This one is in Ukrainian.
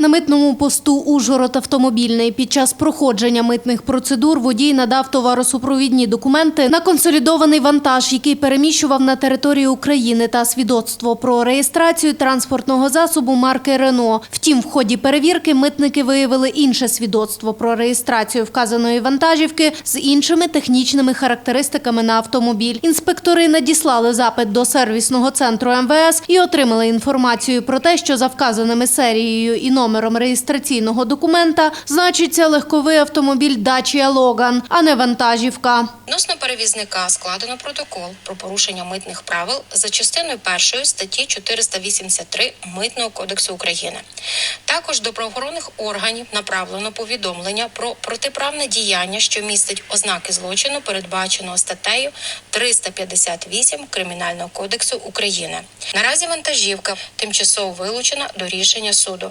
На митному посту Ужгород автомобільний під час проходження митних процедур водій надав товаросупровідні документи на консолідований вантаж, який переміщував на територію України та свідоцтво про реєстрацію транспортного засобу марки Рено. Втім, в ході перевірки митники виявили інше свідоцтво про реєстрацію вказаної вантажівки з іншими технічними характеристиками на автомобіль. Інспектори надіслали запит до сервісного центру МВС і отримали інформацію про те, що за вказаними серією і номером реєстраційного документа значиться легковий автомобіль Dacia Logan, а не вантажівка. Відносно перевізника складено протокол про порушення митних правил за частиною першої статті 483 Митного кодексу України. Також до правоохоронних органів направлено повідомлення про протиправне діяння, що містить ознаки злочину, передбаченого статтею 358 Кримінального кодексу України. Наразі вантажівка тимчасово вилучена до рішення суду.